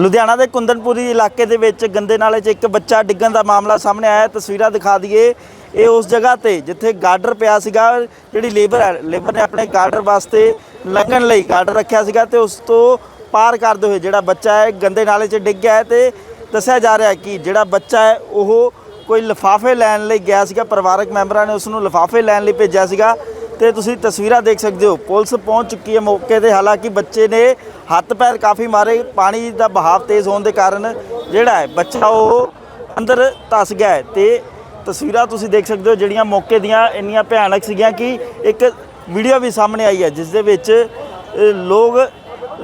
ਲੁਧਿਆਣਾ ਦੇ ਕੁੰਦਨਪੁਰੀ ਇਲਾਕੇ ਦੇ ਵਿੱਚ ਗੰਦੇ ਨਾਲੇ 'ਚ ਇੱਕ ਬੱਚਾ ਡਿੱਗਣ ਦਾ ਮਾਮਲਾ ਸਾਹਮਣੇ ਆਇਆ ਤਸਵੀਰਾਂ ਦਿਖਾ ਦਈਏ। ਇਹ ਉਸ ਜਗ੍ਹਾ ਤੇ ਜਿੱਥੇ ਗਾਰਡਰ ਪਿਆ ਸੀਗਾ, ਜਿਹੜੀ ਲੇਬਰ ਹੈ, ਲੇਬਰ ਨੇ ਆਪਣੇ ਗਾਰਡਰ ਵਾਸਤੇ ਲੰਘਣ ਲਈ ਗਾਰਡਰ ਰੱਖਿਆ ਸੀਗਾ ਤੇ ਉਸ ਤੋਂ ਪਾਰ ਕਰਦੇ ਹੋਏ ਜਿਹੜਾ ਬੱਚਾ ਹੈ, ਗੰਦੇ ਨਾਲੇ 'ਚ ਡਿੱਗ ਗਿਆ ਹੈ ਤੇ ਦੱਸਿਆ ਜਾ ਰਿਹਾ ਕਿ ਜਿਹੜਾ ਬੱਚਾ ਹੈ, ਉਹ ਕੋਈ ਲਿਫਾਫੇ ਲੈਣ ਲਈ ਗਿਆ ਸੀਗਾ। ਪਰਿਵਾਰਕ ਮੈਂਬਰਾਂ ਨੇ ਉਸ ਨੂੰ ਲਿਫਾਫੇ ਲੈਣ ਲਈ ਭੇਜਿਆ ਸੀਗਾ। ਤੇ ਤੁਸੀਂ ਤਸਵੀਰਾਂ ਦੇਖ ਸਕਦੇ ਹੋ। ਪੁਲਿਸ ਪਹੁੰਚ ਚੁੱਕੀ ਹੈ ਮੌਕੇ ਤੇ। ਹਾਲਾਂਕਿ ਬੱਚੇ ਨੇ ਹੱਥ ਪੈਰ ਕਾਫੀ ਮਾਰੇ। ਪਾਣੀ ਦਾ ਬਹਾਵ ਤੇਜ਼ ਹੋਣ ਦੇ ਕਾਰਨ ਜਿਹੜਾ ਹੈ, ਬੱਚਾ ਉਹ ਅੰਦਰ ਧਸ ਗਿਆ ਹੈ ਤੇ ਤਸਵੀਰਾਂ ਤੁਸੀਂ ਦੇਖ ਸਕਦੇ ਹੋ ਜਿਹੜੀਆਂ ਮੌਕੇ ਦੀਆਂ ਇੰਨੀਆਂ ਭਿਆਨਕ ਸੀਗੀਆਂ ਕਿ ਇੱਕ ਵੀਡੀਓ ਵੀ ਸਾਹਮਣੇ ਆਈ ਹੈ, ਜਿਸ ਦੇ ਵਿੱਚ ਲੋਕ,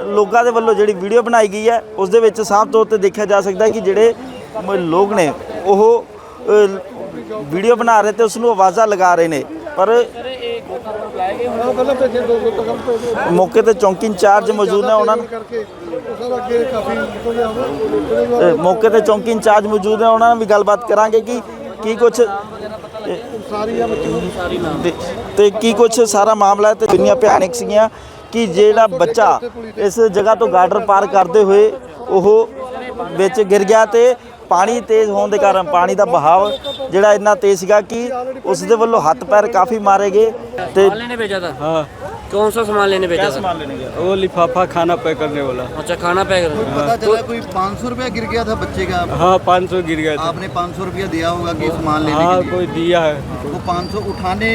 ਲੋਕਾਂ ਦੇ ਵੱਲੋਂ ਜਿਹੜੀ ਵੀਡੀਓ ਬਣਾਈ ਗਈ ਹੈ, ਉਸ ਦੇ ਵਿੱਚ ਸਾਫ਼ ਤੌਰ ਤੇ ਦੇਖਿਆ ਜਾ ਸਕਦਾ ਹੈ ਕਿ ਜਿਹੜੇ ਮ- ਲੋਕ ਨੇ, ਉਹ ਵੀਡੀਓ ਬਣਾ ਰਹੇ ਤੇ ਉਸ ਨੂੰ ਆਵਾਜ਼ਾਂ ਲਗਾ ਰਹੇ ਨੇ। ਪਰ ਮੌਕੇ ਤੇ ਚੌਂਕੀ ਇੰਚਾਰਜ ਮੌਜੂਦ ਨੇ ਉਹਨਾਂ ਨੂੰ। ਤੇ ਮੌਕੇ ਤੇ ਚੌਂਕੀ ਇੰਚਾਰਜ ਮੌਜੂਦ ਨੇ, ਉਹਨਾਂ ਨਾਲ ਵੀ ਗੱਲਬਾਤ ਕਰਾਂਗੇ ਕਿ ਕੀ ਕੁਝ ਸਾਰੀ ਤੇ ਕੀ ਕੁਝ ਸਾਰਾ ਮਾਮਲਾ ਹੈ ਤੇ ਦੁਨੀਆ ਭਿਆਨਕ ਸੀਗੀਆਂ, ਕਿ ਜਿਹੜਾ ਬੱਚਾ ਇਸ ਜਗ੍ਹਾ ਤੋਂ ਗਾਰਡਰ ਪਾਰ ਕਰਦੇ ਹੋਏ ਉਹ ਵਿੱਚ ਗਿਰ ਗਿਆ ਤੇ ਪਾਣੀ ਤੇਜ਼ ਹੋਣ ਦੇ ਕਾਰਨ ਪਾਣੀ ਦਾ ਬਹਾਵ ਜਿਹੜਾ ਇੰਨਾ ਤੇਜ਼ ਸੀਗਾ ਕਿ ਉਸ ਦੇ ਵੱਲੋਂ ਹੱਥ ਪੈਰ ਕਾਫੀ ਮਾਰੇ ਗਏ ਤੇ सामान लेने भेजा था हाँ कौन सा सामान लेने भेजा था ਲੈਣੇ ਗਿਆ वो लिफाफा खाना पैक करने वाला अच्छा खाना पैक पता चला कोई 500 रुपया गिर गया था बच्चे का हाँ पाँच सौ गिर गए थे आपने 500 रुपया दिया होगा कि सामान लेने हाँ के लिए कोई दिया है वो 500 उठाने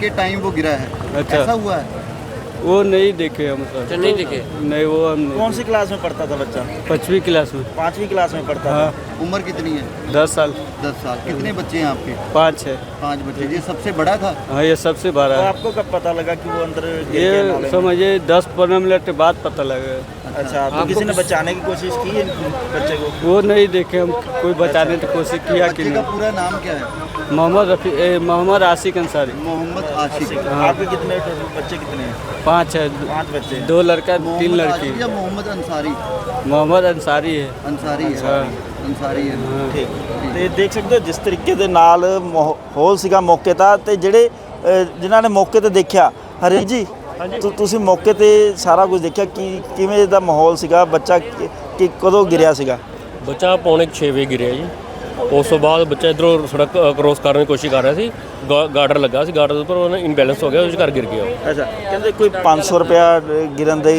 के टाइम वो गिरा है अच्छा। ऐसा हुआ है वो नहीं देखे हम अच्छा सर नहीं दिखे नहीं वो हम कौन सी क्लास में पढ़ता था बच्चा पाँचवीं क्लास में पांचवी क्लास में पढ़ता था हाँ उम्र कितनी है दस साल दस साल कितने बच्चे हैं आपके पाँच है पाँच बच्चे ये सबसे बड़ा था? हाँ ये सबसे बड़ा तो है। आपको कब पता लगा कि वो अंदर गिर गया नाले ये समझिए दस पंद्रह मिनट के बाद पता लगा। अच्छा तो किसी ने बचाने की कोशिश की है बच्चे को? वो नहीं देखे हम कोई बचाने की कोशिश किया कि नहीं? पूरा नाम क्या है? मोहम्मद रफी मोहम्मद आशिक अंसारी। मोहम्मद आशिक। आपके कितने बच्चे कितने हैं? पाँच है पाँच बच्चे। दो लड़का तीन लड़की। मोहम्मद अंसारी? मोहम्मद अंसारी है। अंसारी है। ਅਨਸਾਰੀ ਹੈ। ਠੀਕ। ਤੇ ਦੇਖ ਸਕਦੇ ਹੋ ਜਿਸ ਤਰੀਕੇ ਦੇ ਨਾਲ ਮਾਹੌਲ ਸੀਗਾ ਮੌਕੇ ਦਾ ਤੇ ਜਿਹੜੇ ਅ, ਜਿਨ੍ਹਾਂ ਨੇ ਮੌਕੇ ਤੇ ਦੇਖਿਆ ਹਰੀ ਜੀ ਤੁਸੀਂ ਮੌਕੇ ਤੇ ਸਾਰਾ ਕੁਝ ਦੇਖਿਆ ਕਿ ਕਿਵੇਂ ਦਾ ਮਾਹੌਲ ਸੀਗਾ ਬੱਚਾ ਕਿ ਕਦੋਂ ਗਿਰਿਆ ਸੀਗਾ? ਬੱਚਾ ਪੌਣੇ 6 ਵਜੇ ਗਿਰਿਆ ਜੀ। ਉਸ ਤੋਂ ਬਾਅਦ ਬੱਚਾ ਇਧਰੋਂ ਸੜਕ ਕ੍ਰੋਸ ਕਰਨ ਦੀ ਕੋਸ਼ਿਸ਼ ਕਰ ਰਿਹਾ ਸੀ। ਗਾ- ਗਾਰਡਰ ਲੱਗਾ ਸੀ ਗਾਰਡਰ ਦੇ ਉੱਪਰ ਉਹਨੇ ਇਨਬੈਲੈਂਸ ਹੋ ਗਿਆ ਉਸ ਘਰ ਗਿਰ ਗਿਆ ਉਹ। ਅੱਛਾ ਕਹਿੰਦੇ ਕੋਈ 500 ਰੁਪਿਆ ਗਿਰਨ ਦੇ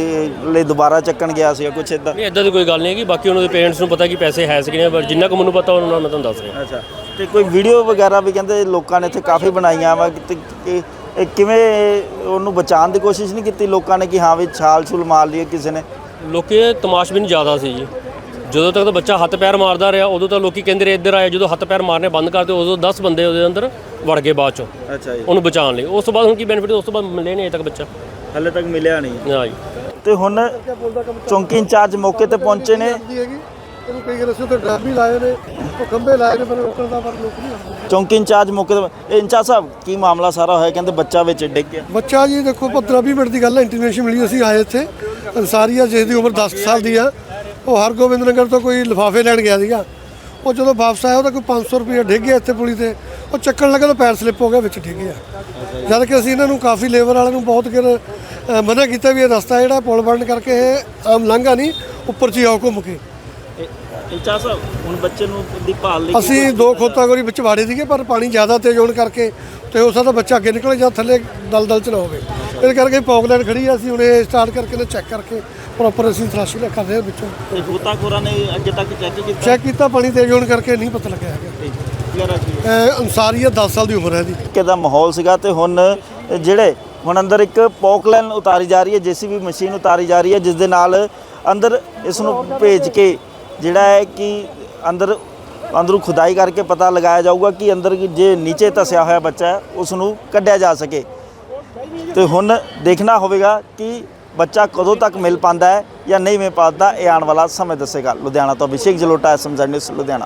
ਲਈ ਦੁਬਾਰਾ ਚੱਕਣ ਗਿਆ ਸੀਗਾ ਕੁਝ ਇਦਾਂ? ਨਹੀਂ ਇਦਾਂ ਦੀ ਕੋਈ ਗੱਲ ਨਹੀਂ ਹੈਗੀ ਬਾਕੀ ਉਹਨਾਂ ਦੇ ਪੇਰੈਂਟਸ ਨੂੰ ਪਤਾ ਕਿ ਪੈਸੇ ਹੈ ਸੀਗੇ ਪਰ ਜਿੰਨਾ ਕੁ ਮੈਨੂੰ ਪਤਾ ਉਹਨਾਂ ਨੂੰ ਮੈਂ ਤੁਹਾਨੂੰ ਦੱਸ ਰਿਹਾ। ਅੱਛਾ ਤੇ ਕੋਈ ਵੀਡੀਓ ਵਗੈਰਾ ਵੀ ਕਹਿੰਦੇ ਲੋਕਾਂ ਨੇ ਇੱਥੇ ਕਾਫੀ ਬਣਾਈਆਂ ਵਾ ਕਿ ਕਿ- ਇਹ ਕਿਵੇਂ ਉਹਨੂੰ ਬਚਾਉਣ ਦੀ ਕੋਸ਼ਿਸ਼ ਨਹੀਂ ਕੀਤੀ ਲੋਕਾਂ ਨੇ ਕਿ ਹਾਂ ਵੀ ਛਾਲ ਛੁਲ ਮਾਰ ਲਈ ਹੈ ਕਿਸੇ ਨੇ? ਲੋਕੀ ਤਮਾਸ਼ਬੀਨ ਜ਼ਿਆਦਾ ਸੀ ਜੀ। ਜਦੋਂ ਤੱਕ ਤਾਂ ਬੱਚਾ ਹੱਥ ਪੈਰ ਮਾਰਦਾ ਰਿਹਾ ਉਦੋਂ ਤਾਂ ਲੋਕੀ ਕਹਿੰਦੇ ਰਹੇ ਇੱਧਰ ਆਏ। ਜਦੋਂ ਹੱਥ ਪੈਰ ਮਾਰਨੇ ਬੰਦ ਕਰਤੇ ਉਦੋਂ 10 ਬੰਦੇ ਉਹਦੇ ਅੰਦਰ ਵੜ ਗਏ ਬਾਅਦ ਚੋਂ। ਅੱਛਾ ਜੀ। ਉਹਨੂੰ ਬਚਾਉਣ ਲਈ। ਉਸ ਤੋਂ ਬਾਅਦ ਹੁਣ ਕੀ ਬੈਨੀਫਿਟ ਉਸ ਤੋਂ ਬਾਅਦ ਮਿਲੇ ਨਹੀਂ ਅਜੇ ਤੱਕ ਬੱਚਾ। ਹਲੇ ਤੱਕ ਮਿਲਿਆ ਨਹੀਂ। ਹਾਂ ਜੀ। ਤੇ ਹੁਣ ਚੌਂਕੀ ਇੰਚਾਰਜ ਮੌਕੇ ਤੇ ਪਹੁੰਚੇ ਨੇ। ਇਹਨੂੰ ਕਈ ਰਸੇ ਤੇ ਡਰ ਵੀ ਲਾਏ ਨੇ। ਉਹ ਖੰਭੇ ਲਾਏ ਨੇ ਪਰ ਰੋਕਣ ਦਾ ਪਰ ਲੋਕ ਨਹੀਂ ਆਉਂਦੇ। ਚੌਂਕੀ ਇੰਚਾਰਜ ਮੌਕੇ ਤੇ ਇਹ ਇੰਚਾਰਜ ਸਾਹਿਬ ਕੀ ਮਾਮਲਾ ਸਾਰਾ ਹੋਇਆ? ਕਹਿੰਦੇ ਬੱਚਾ ਵਿੱਚ ਡਿੱਗ ਗਿਆ। ਬੱਚਾ ਜੀ ਦੇਖੋ 15 20 ਮਿੰਟ ਦੀ ਗੱਲ ਹੈ। ਇੰਟੀਮੇਸ਼ਨ ਮਿਲੀ ਅਸੀਂ ਆਏ ਇੱਥੇ। ਅੰਸਾਰੀਆ ਜਿਸ ਦੀ ਉਮਰ 10 ਸਾਲ ਦੀ ਆ। ਉਹ ਹਰਗੋਬਿੰਦ ਨਗਰ ਤੋਂ ਕੋਈ ਲਿਫਾਫੇ ਲੈਣ ਗਿਆ ਸੀਗਾ। ਉਹ ਜਦੋਂ ਵਾਪਸ ਆਇਆ ਉਹਦਾ ਕੋਈ 500 ਰੁਪਏ ਡਿੱਗ ਗਿਆ ਇੱਥੇ ਪੁਲੀ ਤੇ। ਉਹ ਚੱਕਣ ਲੱਗਾ ਤਾਂ ਪੈਰ ਸਲਿੱਪ ਹੋ ਗਿਆ ਵਿੱਚ ਡਿੱਗ ਗਿਆ। ਜਦ ਕਿ ਅਸੀਂ ਇਹਨਾਂ ਨੂੰ ਕਾਫੀ ਲੇਬਰ ਵਾਲਿਆਂ ਨੂੰ ਬਹੁਤ ਕਿਰ ਮਨਾ ਕੀਤਾ ਵੀ ਇਹ ਰਸਤਾ ਜਿਹੜਾ ਪੁਲ ਬਣਨ ਕਰਕੇ ਇਹ ਆਮ ਲੰਘਾ ਨਹੀਂ ਉੱਪਰ ਚ ਆਓ ਘੁੰਮ ਕੇ। ਇੰਚਾਰਜ ਸਾਹਿਬ ਹੁਣ ਬੱਚੇ ਨੂੰ ਦੀ ਭਾਲ ਲਈ ਅਸੀਂ ਦੋ ਖੋਤਾਗੋਰੀ ਵਿੱਚ ਵਾੜੇ ਸੀਗੇ ਪਰ ਪਾਣੀ ਜ਼ਿਆਦਾ ਤੇਜ਼ ਹੋਣ ਕਰਕੇ ਤੇ ਉਸ ਦਾ ਬੱਚਾ ਅੱਗੇ ਨਿਕਲੇ ਜਾਂ ਥੱਲੇ ਦਲਦਲ ਚ ਨਾ ਹੋਵੇ। ਇਸ ਕਰਕੇ ਪੌਕਲੈਂਡ ਖੜੀ ਆ ਅਸੀਂ ਹੁਣ ਇਹ ਸਟਾਰਟ ਕਰਕੇ ਨੇ ਚੈੱਕ ਕਰਕੇ ਪ੍ਰੋਪਰ ਅਸੀਂ ਤਲਾਸ਼ੀ ਲੈ ਕਰ ਰਹੇ ਹਾਂ ਵਿੱਚੋਂ। ਤੇ ਗੋਤਾਖੋਰਾਂ ਨੇ ਅੱਗੇ ਤੱਕ ਚੈੱਕ ਕੀਤਾ? ਚੈੱਕ ਕੀਤਾ ਪਾਣੀ ਤੇਜ਼ ਹੋਣ ਕਰਕੇ ਨਹੀਂ ਪਤਾ ਲੱਗਿਆ ਹੈਗਾ। ਇਹ ਅਨਸਾਰੀਆ 10 ਸਾਲ ਦੀ ਉਮਰ ਹੈ ਦਾ ਮਾਹੌਲ ਸੀਗਾ ਤੇ ਹੁਣ ਜਿਹੜੇ ਹੁਣ ਅੰਦਰ ਇੱਕ ਪੌਕਲਾਈਨ ਉਤਾਰੀ ਜਾ ਰਹੀ ਹੈ ਜੀਸੀਬੀ ਮਸ਼ੀਨ ਉਤਾਰੀ ਜਾ ਰਹੀ ਹੈ ਜਿਸ ਦੇ ਨਾਲ ਅੰਦਰ ਇਸ ਨੂੰ ਭੇਜ ਕੇ ਜਿਹੜਾ ਹੈ ਕਿ ਅੰਦਰ ਅੰਦਰੋਂ ਖੁਦਾਈ ਕਰਕੇ ਪਤਾ ਲਗਾਇਆ ਜਾਊਗਾ ਕਿ ਅੰਦਰ ਜੇ ਨੀਚੇ ਧਸਿਆ ਹੋਇਆ ਬੱਚਾ ਹੈ ਉਸ ਨੂੰ ਕੱਢਿਆ ਜਾ ਸਕੇ। ਤੇ ਹੁਣ ਦੇਖਣਾ ਹੋਵੇਗਾ ਕਿ ਬੱਚਾ ਕਦੋਂ ਤੱਕ ਮਿਲ ਪਾਉਂਦਾ ਹੈ ਜਾਂ ਨਹੀਂ ਮਿਲ ਪਾਉਂਦਾ, ਇਹ ਆਉਣ ਵਾਲਾ ਸਮੇਂ ਦੱਸੇਗਾ। ਲੁਧਿਆਣਾ ਤੋਂ ਅਭਿਸ਼ੇਕ ਜਲੋਟਾ ਐਸਐਮਜ਼ੈਡ ਨਿਊਜ਼, ਲੁਧਿਆਣਾ।